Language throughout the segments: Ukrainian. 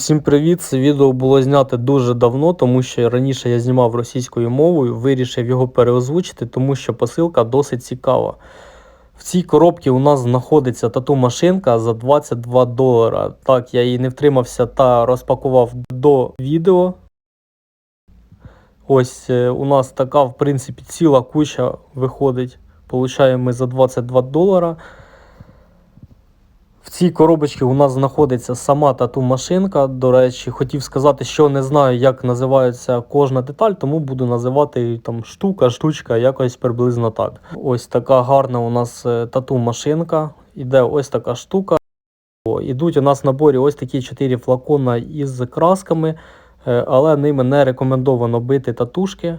Всім привіт! Це відео було знято дуже давно, тому що раніше я знімав російською мовою, вирішив його переозвучити, тому що посилка досить цікава. В цій коробці у нас знаходиться тату-машинка за 22 долара. Так, я її не втримався та розпакував до відео. Ось е, у нас така, в принципі, ціла куча виходить. Получаємо ми за 22 долара. В цій коробочці у нас знаходиться сама тату-машинка. До речі, хотів сказати, що не знаю, як називається кожна деталь, тому буду називати там штука, штучка, якось приблизно так. Ось така гарна у нас е, тату-машинка. Іде ось така штука. Ідуть у нас в наборі ось такі 4 флакона із красками, е, але ними не рекомендовано бити татушки.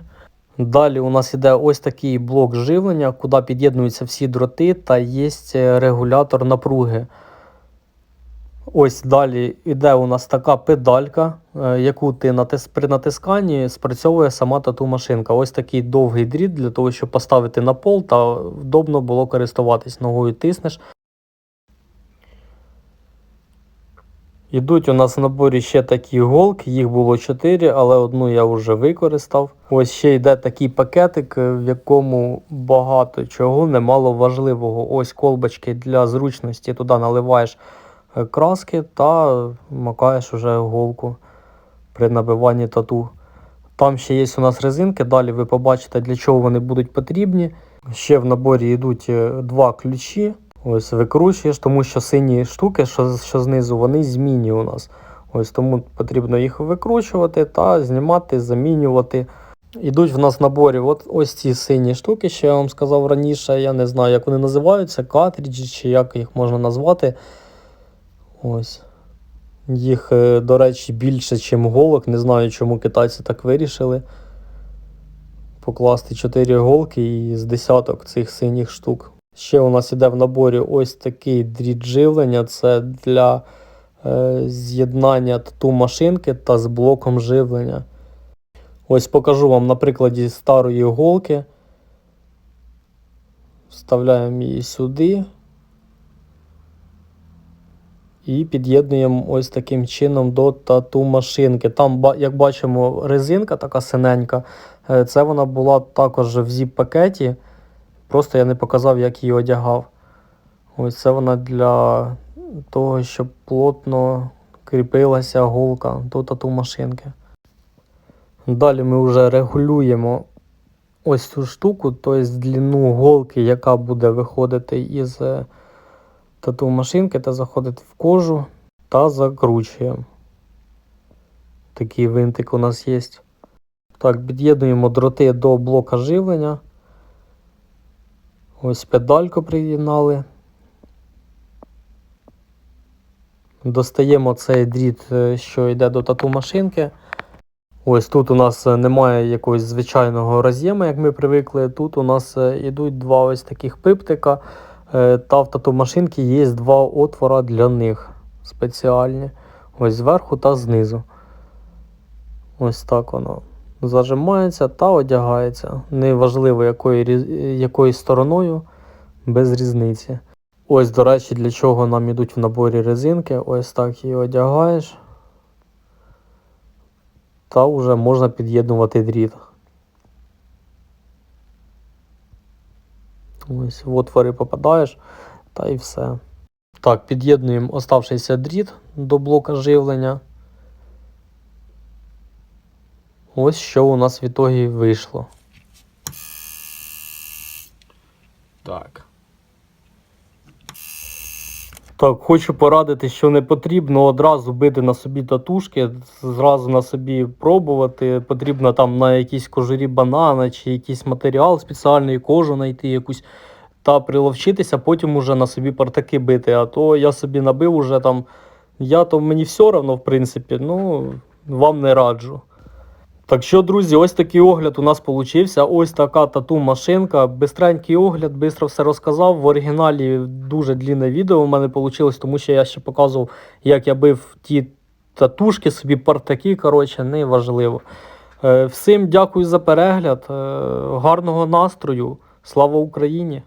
Далі у нас іде ось такий блок живлення, куди під'єднуються всі дроти та є е, регулятор напруги. Ось далі йде у нас така педалька, е, яку ти натис... при натисканні спрацьовує сама тату-машинка. Ось такий довгий дріт для того, щоб поставити на пол та вдобно було користуватись. Ногою тиснеш. Ідуть у нас в наборі ще такі голки, їх було 4, але одну я вже використав. Ось ще йде такий пакетик, е, в якому багато чого немало важливого. Ось колбочки для зручності, туди наливаєш краски та макаєш уже голку при набиванні тату. Там ще є у нас резинки, далі ви побачите, для чого вони будуть потрібні. Ще в наборі йдуть е, два ключі. Ось викручуєш, тому що сині штуки, що, що знизу, вони змінні у нас. Ось тому потрібно їх викручувати та знімати, замінювати. Ідуть в нас наборі от ось ці сині штуки, що я вам сказав раніше. Я не знаю, як вони називаються, картриджі чи як їх можна назвати. Ось. Їх, е, до речі, більше, ніж голок. Не знаю, чому китайці так вирішили. Покласти 4 голки і з десяток цих синіх штук. Ще у нас іде в наборі ось такий дріт живлення. Це для е, з'єднання тату машинки та з блоком живлення. Ось покажу вам на прикладі старої голки. Вставляємо її сюди. І під'єднуємо ось таким чином до тату машинки. Там, як бачимо, резинка така синенька. Е, Це вона була також в зіп-пакеті. Просто я не показав, як її одягав. Ось це вона для того, щоб плотно кріпилася голка до тату машинки. Далі ми вже регулюємо ось цю штуку, тобто длину голки, яка буде виходити із е, тату машинки та заходити в кожу та закручуємо. Такий винтик у нас є. Так, під'єднуємо дроти до блока живлення. Ось педальку приєднали. Достаємо цей дріт, е, що йде до тату машинки. Ось тут у нас е, немає якогось звичайного роз'єму, як ми привикли. Тут у нас йдуть два ось таких пиптика. Е, Та в тату машинки є два отвора для них спеціальні. Ось зверху та знизу. Ось так воно зажимається та одягається. Неважливо якою, якою стороною, без різниці. Ось, до речі, для чого нам ідуть в наборі резинки. Ось так її одягаєш. Та вже можна під'єднувати дріт. Ось в отвори попадаєш, та і все. Так, під'єднуємо оставшийся дріт до блока живлення. Ось що у нас в ітогі вийшло. Так. Так, хочу порадити, що не потрібно одразу бити на собі татушки, зразу на собі пробувати. Потрібно там на якійсь кожурі банана чи якийсь матеріал спеціальний, кожу знайти якусь та приловчитися, потім уже на собі партаки бити. А то я собі набив уже там. Я то мені все одно, в принципі, ну вам не раджу. Так що, друзі, ось такий огляд у нас получився. Ось така тату-машинка. Бистренький огляд, бистро все розказав. В оригіналі дуже длінне відео у мене вийшло, тому що я ще показував, як я бив ті татушки, собі партаки. Коротше, неважливо. Е, Всім дякую за перегляд. Е, Гарного настрою. Слава Україні!